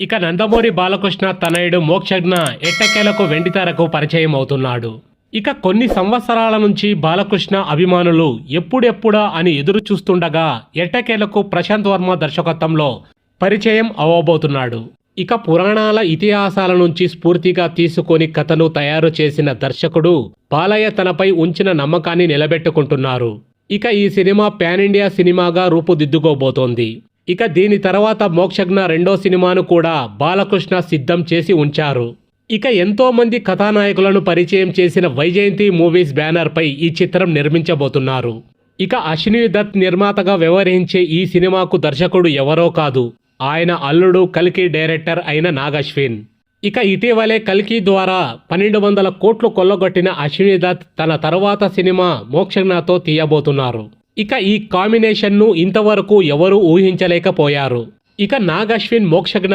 ఇక నందమూరి బాలకృష్ణ తనయుడు మోక్షజ్ఞ ఎట్టకేలకు వెండితెరకు పరిచయం అవుతున్నాడు ఇక కొన్ని సంవత్సరాల నుంచి బాలకృష్ణ అభిమానులు ఎప్పుడెప్పుడా అని ఎదురు చూస్తుండగా ఎట్టకేలకు ప్రశాంత్ వర్మ దర్శకత్వంలో పరిచయం అవ్వబోతున్నాడు. ఇక పురాణాల ఇతిహాసాల నుంచి స్ఫూర్తిగా తీసుకొని కథను తయారు చేసిన దర్శకుడు బాలయ్య తనపై ఉంచిన నమ్మకాన్ని నిలబెట్టుకుంటున్నారు. ఇక ఈ సినిమా పాన్ ఇండియా సినిమాగా రూపుదిద్దుకోబోతోంది. ఇక దీని తర్వాత మోక్షజ్ఞ రెండో సినిమాను కూడా బాలకృష్ణ సిద్ధం చేసి ఉంచారు. ఇక ఎంతోమంది కథానాయకులను పరిచయం చేసిన వైజయంతి మూవీస్ బ్యానర్పై ఈ చిత్రం నిర్మించబోతున్నారు. ఇక అశ్విని దత్ నిర్మాతగా వ్యవహరించే ఈ సినిమాకు దర్శకుడు ఎవరో కాదు ఆయన అల్లుడు కల్కి డైరెక్టర్ అయిన నాగశ్విన్. ఇక ఇటీవలే కల్కి ద్వారా పన్నెండు వందల కోట్లు కొల్లగొట్టిన అశ్విని దత్ తన తర్వాత సినిమా మోక్షజ్ఞతో తీయబోతున్నారు. ఇక ఈ కాంబినేషన్ను ఇంతవరకు ఎవరూ ఊహించలేకపోయారు. ఇక నాగశ్విన్ మోక్షజ్ఞ